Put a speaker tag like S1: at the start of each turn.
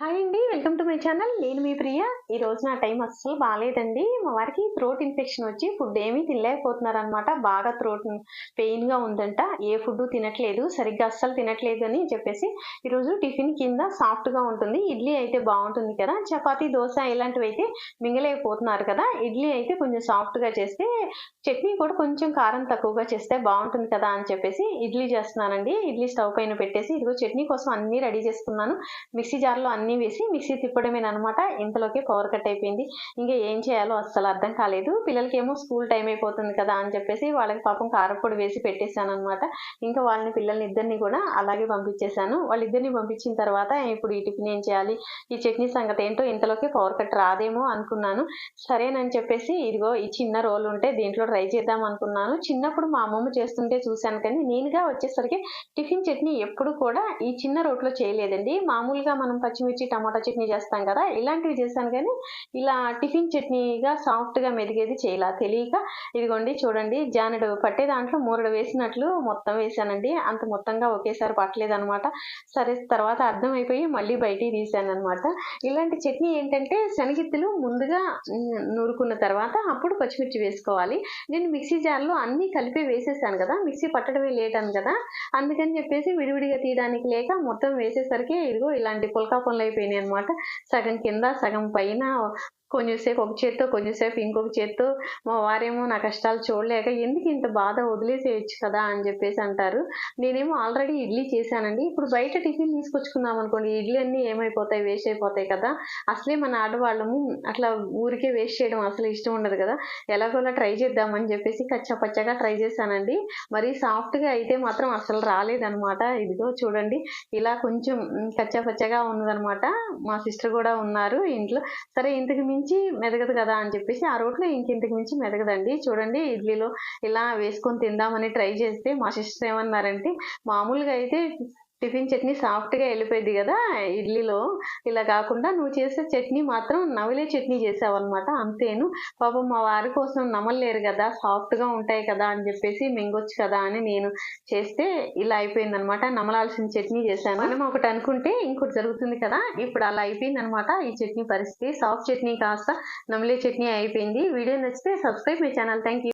S1: Hi అండి welcome to my channel. నేను మీ ప్రియ. ఈ రోజు నా టైం అస్సలు బాగాలేదండి మా వారికి థ్రోట్ ఇన్ఫెక్షన్ వచ్చి ఫుడ్ ఏమీ తినలేకపోతున్నారు అనమాట బాగా థ్రోట్ పెయిన్గా ఉందంట. ఏ ఫుడ్ తినట్లేదు సరిగ్గా అస్సలు తినట్లేదు అని చెప్పేసి ఈరోజు టిఫిన్ కింద సాఫ్ట్గా ఉంటుంది. ఇడ్లీ అయితే బాగుంటుంది కదా. చపాతీ దోశ ఇలాంటివి అయితే మింగలేకపోతున్నారు కదా. ఇడ్లీ అయితే కొంచెం సాఫ్ట్గా చేస్తే చట్నీ కూడా కొంచెం కారం తక్కువగా చేస్తే బాగుంటుంది కదా అని చెప్పేసి ఇడ్లీ చేస్తున్నానండి. ఇడ్లీ స్టవ్ పైన పెట్టేసి ఇదిగో చట్నీ కోసం అన్నీ రెడీ చేసుకున్నాను. మిక్సీ జార్లో అన్ని అన్నీ వేసి మిక్సీ తిప్పడమేనమాట ఇంతలోకి పవర్ కట్ అయిపోయింది. ఇంకా ఏం చేయాలో అస్సలు అర్థం కాలేదు. పిల్లలకేమో స్కూల్ టైం అయిపోతుంది కదా అని చెప్పేసి వాళ్ళకి పాపం కారపొడి వేసి పెట్టేశాను అనమాట ఇంకా వాళ్ళని పిల్లల్ని ఇద్దరిని కూడా అలాగే పంపించేశాను. వాళ్ళిద్దరిని పంపించిన తర్వాత ఇప్పుడు ఈ టిఫిన్ ఏం చేయాలి? ఈ చట్నీ సంగతి ఏంటో ఇంతలోకి పవర్ కట్ రాదేమో అనుకున్నాను. సరేనని చెప్పేసి ఇదిగో ఈ చిన్న రోల్ ఉంటే దీంట్లో ట్రై చేద్దాం అనుకున్నాను. చిన్నప్పుడు మా అమ్మమ్మ చేస్తుంటే చూశాను కానీ నేనుగా వచ్చేసరికి టిఫిన్ చట్నీ ఎప్పుడు కూడా ఈ చిన్న రోట్లో చేయలేదండి. మామూలుగా మనం పచ్చిమిర్చి టమాటా చట్నీ చేస్తాం కదా ఇలాంటివి చేశాను కానీ ఇలా టిఫిన్ చట్నీగా సాఫ్ట్గా మెదిగేది చేయాల. తెలియక ఇదిగోండి చూడండి జానడు పట్టే దాంట్లో మూరడు వేసినట్లు మొత్తం వేసానండి అంత మొత్తంగా ఒకేసారి పట్టలేదనమాట సరే తర్వాత అర్థమైపోయి మళ్ళీ బయటికి తీసాను అనమాట ఇలాంటి చట్నీ ఏంటంటే శనగిత్తులు ముందుగా నూరుకున్న తర్వాత అప్పుడు పచ్చిమిర్చి వేసుకోవాలి. నేను మిక్సీ జార్లో అన్నీ కలిపి వేసేసాను కదా మిక్సీ పట్టడమే లేట్ అని కదా అందుకని చెప్పేసి విడివిడిగా తీయడానికి లేక మొత్తం వేసేసరికి ఇదిగో ఇలాంటి పుల్కా పనులు అయిపోయినాయి అనమాట సగం కింద సగం పైన కొంచెంసేపు ఒక చేత్తో కొంచెంసేపు ఇంకొక చేత్తో. మా వారేమో నా కష్టాలు చూడలేక ఎందుకు ఇంత బాధ వదిలేసేయచ్చు కదా అని చెప్పేసి అంటారు. నేనేమో ఆల్రెడీ ఇడ్లీ చేశానండి. ఇప్పుడు బయట టిఫిన్ తీసుకొచ్చుకుందాం అనుకోండి. ఇడ్లీ అన్నీ ఏమైపోతాయి వేస్ట్ అయిపోతాయి కదా. అసలే మన ఆడవాళ్ళము అట్లా ఊరికే వేస్ట్ చేయడం అసలు ఇష్టం ఉండదు కదా. ఎలాగోలా ట్రై చేద్దామని చెప్పేసి కచ్చా పచ్చగా ట్రై చేశానండి. మరి సాఫ్ట్గా అయితే మాత్రం అసలు రాలేదనమాట ఇదిగో చూడండి. ఇలా కొంచెం కచ్చా పచ్చగా ఉన్నదనమాట మా సిస్టర్ కూడా ఉన్నారు ఇంట్లో. సరే ఇంతకు మించి మెదగదు కదా అని చెప్పేసి ఆ రోట్లో ఇంకింతకు మించి మెదగదండి. చూడండి ఇడ్లీలో ఇలా వేసుకొని తిందామని ట్రై చేస్తే మా సిస్టర్ ఏమన్నారంటే మామూలుగా అయితే టిఫిన్ చట్నీ సాఫ్ట్గా వెళ్ళిపోయింది కదా ఇడ్లీలో. ఇలా కాకుండా నువ్వు చేసే చట్నీ మాత్రం నవలే చట్నీ చేసావన్నమాట అంతేను. పాపం మా వారి కోసం నమలలేరు కదా సాఫ్ట్గా ఉంటాయి కదా అని చెప్పేసి మింగొచ్చు కదా అని నేను చేస్తే ఇలా అయిపోయింది అనమాట నమలాల్సిన చట్నీ చేశాను. మనం ఒకటి అనుకుంటే ఇంకోటి జరుగుతుంది కదా ఇప్పుడు అలా అయిపోయింది అనమాట ఈ చట్నీ పరిస్థితి. సాఫ్ట్ చట్నీ కాస్త నమలే చట్నీ అయిపోయింది. వీడియో నచ్చితే subscribe my channel. Thank you